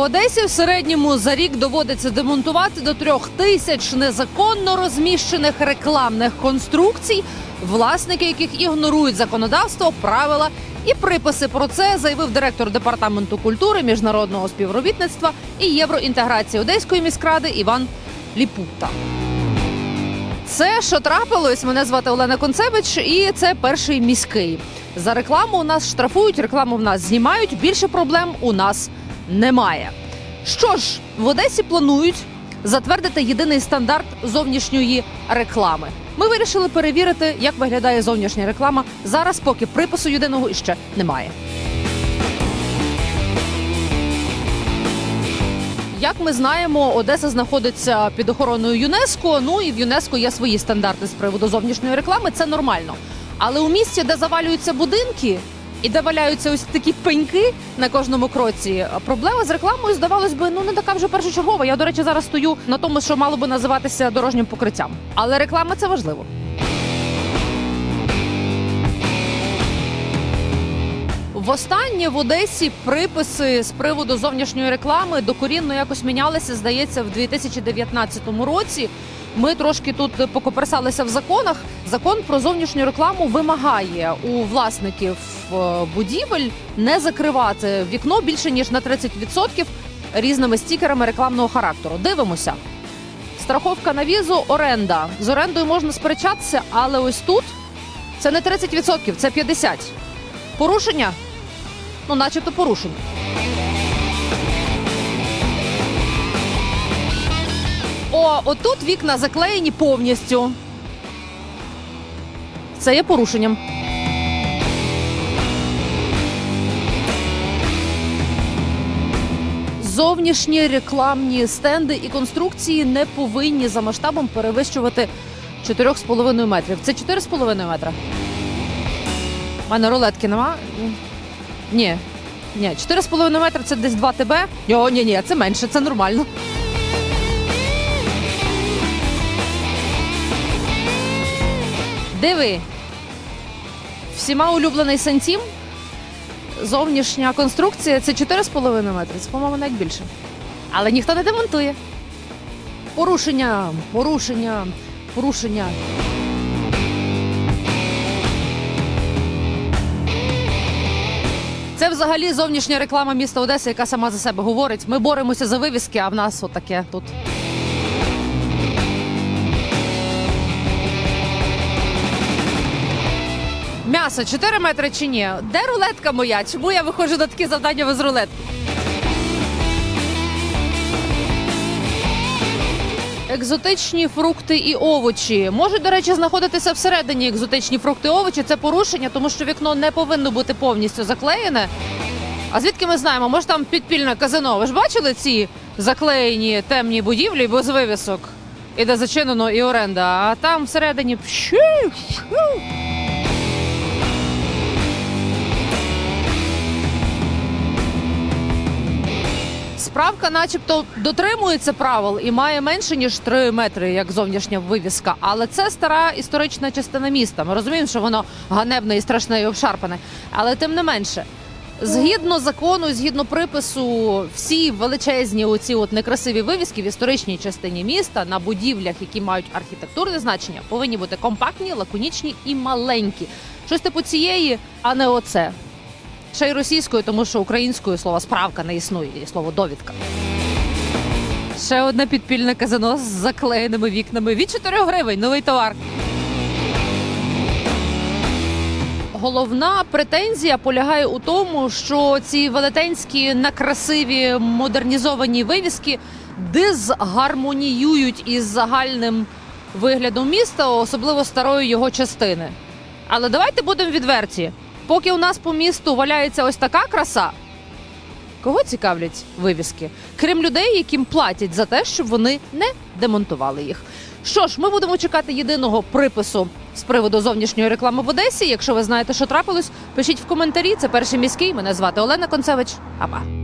Одесі в середньому за рік доводиться демонтувати до трьох тисяч незаконно розміщених рекламних конструкцій, власники яких ігнорують законодавство, правила і приписи. Про це заявив директор департаменту культури, міжнародного співробітництва і євроінтеграції Одеської міськради Іван Ліпута. Це що трапилось? Мене звати Олена Концевич, і це перший міський. За рекламу у нас штрафують, рекламу в нас знімають. Більше проблем у нас немає. Що ж, в Одесі планують затвердити єдиний стандарт зовнішньої реклами. Ми вирішили перевірити, як виглядає зовнішня реклама зараз, поки припису єдиного іще немає. Як ми знаємо, Одеса знаходиться під охороною ЮНЕСКО. Ну і в ЮНЕСКО є свої стандарти з приводу зовнішньої реклами. Це нормально. Але у місті, де завалюються будинки і де валяються ось такі пеньки на кожному кроці, проблема з рекламою здавалось би, ну не така вже першочергова. Я, до речі, зараз стою на тому, що мало би називатися дорожнім покриттям. Але реклама це важливо. Востаннє в Одесі приписи з приводу зовнішньої реклами докорінно якось мінялися, здається, в 2019 році. Ми трошки тут покоперсалися в законах. Закон про зовнішню рекламу вимагає у власників е, будівель не закривати вікно більше ніж на 30% різними стікерами рекламного характеру. Дивимося. Страховка навізу, оренда. З орендою можна сперечатися, але ось тут це не 30%, це 50%. Порушення? Ну, начебто порушення. О, отут вікна заклеєні повністю. Це є порушенням. Зовнішні рекламні стенди і конструкції не повинні за масштабом перевищувати 4,5 метрів. Це 4,5 метра. У мене рулетки нема. Ні. Ні, 4,5 метри це десь 2 ТБ. О, ні, ні, це менше, це нормально. Диви. Всіма улюблений Сантім. Зовнішня конструкція це 4,5 метри. Це, по-моєму, навіть більше. Але ніхто не демонтує. Порушення, порушення, порушення. Це взагалі зовнішня реклама міста Одеси, яка сама за себе говорить. Ми боремося за вивіски, а в нас отаке тут. М'ясо 4 метри чи ні? Де рулетка моя? Чому я виходжу на такі завдання без рулетки? Екзотичні фрукти і овочі можуть, до речі, знаходитися всередині екзотичні фрукти і овочі. Це порушення, тому що вікно не повинно бути повністю заклеєне. А звідки ми знаємо? Може там підпільне казино? Ви ж бачили ці заклеєні темні будівлі без вивісок? І де зачинено і оренда, а там всередині. Пщу. Начебто, дотримується правил і має менше ніж 3 метри, як зовнішня вивіска. Але це стара історична частина міста. Ми розуміємо, що воно ганебне і страшне і обшарпане. Але тим не менше, згідно закону, згідно припису, всі величезні оці от некрасиві вивіски в історичній частині міста на будівлях, які мають архітектурне значення, повинні бути компактні, лаконічні і маленькі. Щось типу цієї, а не оце. Ще й російською, тому що українською слово справка не існує, є слово довідка. Ще одне підпільне казино з заклеєними вікнами від 4 гривень. Новий товар. Головна претензія полягає у тому, що ці велетенські накрасиві модернізовані вивіски дизгармоніюють із загальним виглядом міста, особливо старої його частини. Але давайте будемо відверті. Поки у нас по місту валяється ось така краса, кого цікавлять вивіски? Крім людей, яким платять за те, щоб вони не демонтували їх. Що ж, ми будемо чекати єдиного припису з приводу зовнішньої реклами в Одесі. Якщо ви знаєте, що трапилось, пишіть в коментарі. Це перший міський. Мене звати Олена Концевич. Апа.